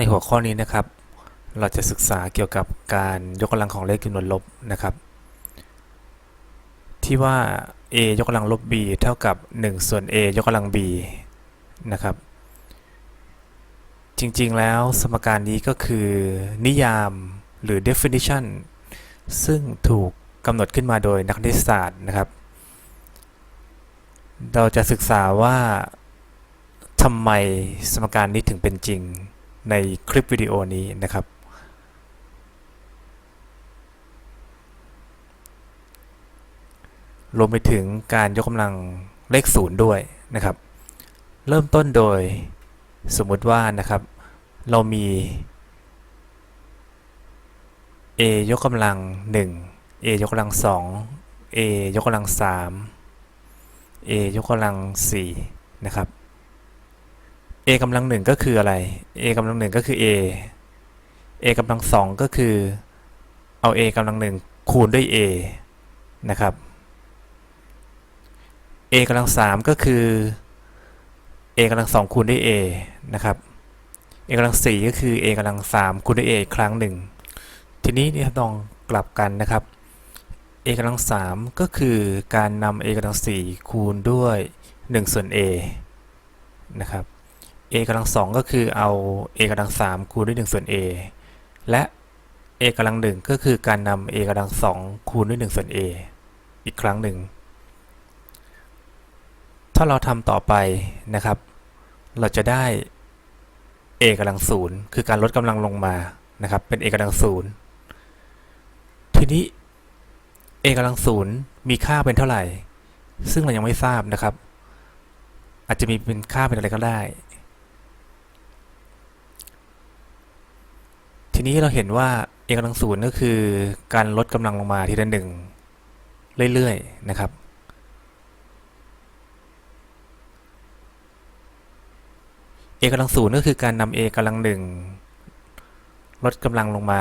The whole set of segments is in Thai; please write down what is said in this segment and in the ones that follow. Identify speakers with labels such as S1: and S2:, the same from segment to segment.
S1: ในหัวข้อนี้นะครับ เราจะศึกษาเกี่ยวกับการยกกำลังของเลขจำนวนลบนะครับ ที่ว่า a ยกกำลังลบ b เท่ากับ 1 ส่วน a ยกกำลัง b นะครับ จริงๆแล้วสมการนี้ก็คือนิยามหรือ definition ซึ่งถูกกำหนดขึ้นมาโดยนักคณิตศาสตร์นะครับ เราจะศึกษาว่าทำไมสมการนี้ถึงเป็นจริง ในคลิปวิดีโอนี้นะครับ รวมไปถึงการยกกำลังเลขศูนย์ด้วยนะครับ เริ่มต้นโดยสมมุติว่านะครับ เรามี a ยกกำลัง 1 a ยกกำลัง 2 a ยกกำลัง 3 a ยกกำลัง 4 นะครับ a กำลัง1ก็คืออะไร a กำลัง1ก็คือ a a กำลัง2ก็คือเอา a กำลัง1คูณด้วย a นะครับ a กำลัง3ก็คือ a กำลัง2คูณด้วย a นะครับ a กำลัง4ก็คือ a กำลัง3คูณด้วย a อีกครั้งหนึ่ง ทีนี้เนี่ยลองกลับกันนะครับ a กำลัง3ก็คือการนำ a กำลัง4คูณด้วย1ส่วน a นะครับ a กำลัง2ก็คือเอา a กำลัง3คูณด้วย1ส่วน a และ a กำลัง1ก็คือการนำ a กำลัง2คูณด้วย1ส่วน a อีกครั้งหนึ่ง ถ้าเราทำต่อไปนะครับ เราจะได้ a กำลัง0คือการลดกำลังลงมานะครับ เป็น a กำลัง0ทีนี้ a กำลัง0มีค่าเป็นเท่าไหร่ ซึ่งเรายังไม่ทราบนะครับ อาจจะมีเป็นค่าเป็นอะไรก็ได้ ทีนี้เราเห็นว่า a กำลัง0ก็คือการลดกำลังลงมาทีละหนึ่งเรื่อยๆนะครับ a กำลัง0ก็คือการนำ a กำลัง1ลดกำลังลงมา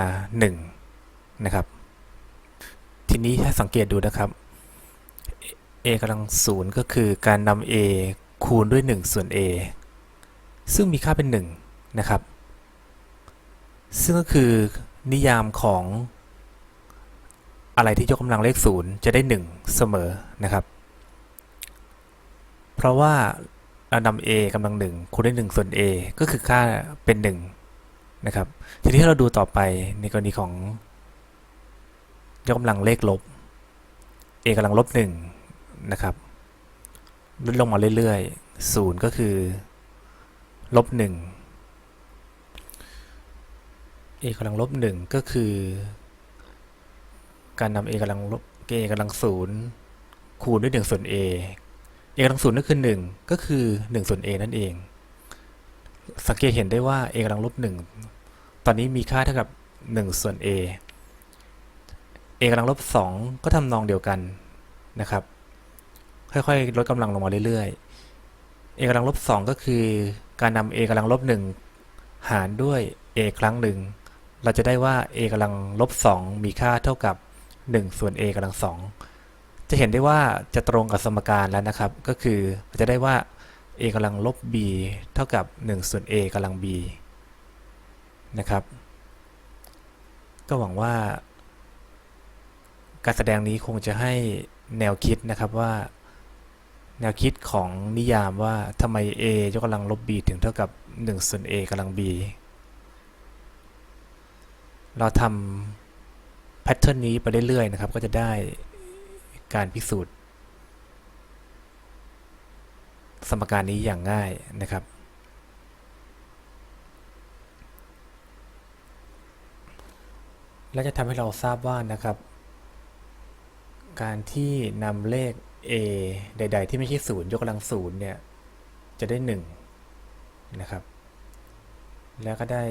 S1: 1นะครับ ทีนี้ถ้าสังเกตดูนะครับ a กำลัง0ก็คือการนำ a คูณด้วย 1 ส่วน a ซึ่งมีค่าเป็น 1 นะครับ ซึ่งก็คือนิยามของอะไรที่ยกกำลังเลข0จะได้ 1 เสมอนะครับ เพราะว่าเรานำ a กำลัง1คูณด้วย1ส่วน a ก็คือค่าเป็น 1 นะครับ ทีนี้เราดูต่อไปในกรณีของยกกำลังเลขลบ a กำลังลบ1นะครับลดลงมาเรื่อยๆ0ก็คือลบ1 a กำลังลบ1ก็คือ การนำ a กำลังลบ a กำลัง0คูณด้วย1ส่วน a a กำลัง0ก็คือ 1 ก็คือ1ส่วน a นั่นเอง สังเกตเห็นได้ว่า a กำลังลบ1ตอนนี้มีค่าเท่ากับ1ส่วน a a กำลังลบ2ก็ทำนองเดียวกันนะครับ ค่อยๆ ลดกำลังลงมาเรื่อยๆ a กำลังลบ2ก็คือ การนำ a กำลังลบ1หารด้วย a ครั้งหนึ่ง เราจะได้ว่า a กำลังลบ2มีค่าเท่ากับ 1 ส่วน a กำลัง 2 จะเห็นได้ว่าจะตรงกับสมการแล้วนะครับ ก็คือเราจะได้ว่า a กำลังลบ b เท่ากับ 1 ส่วน a กำลัง b นะครับ ก็หวังว่า การแสดงนี้คงจะให้แนวคิดนะครับว่า แนวคิดของนิยามว่าทำไม a ยกกำลังลบ b ถึงเท่ากับ 1 ส่วน a กำลัง b เราทำแพทเทิร์นนี้ไปเรื่อยๆนะครับ ก็จะได้การพิสูจน์ สมการนี้อย่างง่ายนะครับ และจะทำให้เราทราบว่านะครับ การที่นำเลข a ใด ๆ ที่ไม่ใช่ศูนย์ยกกำลังศูนย์เนี่ย จะได้1นะครับ แล้วก็ได้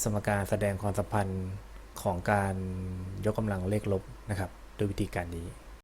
S1: สมการแสดงความสัมพันธ์ของการยกกำลังเลขลบนะครับ ด้วยวิธีการนี้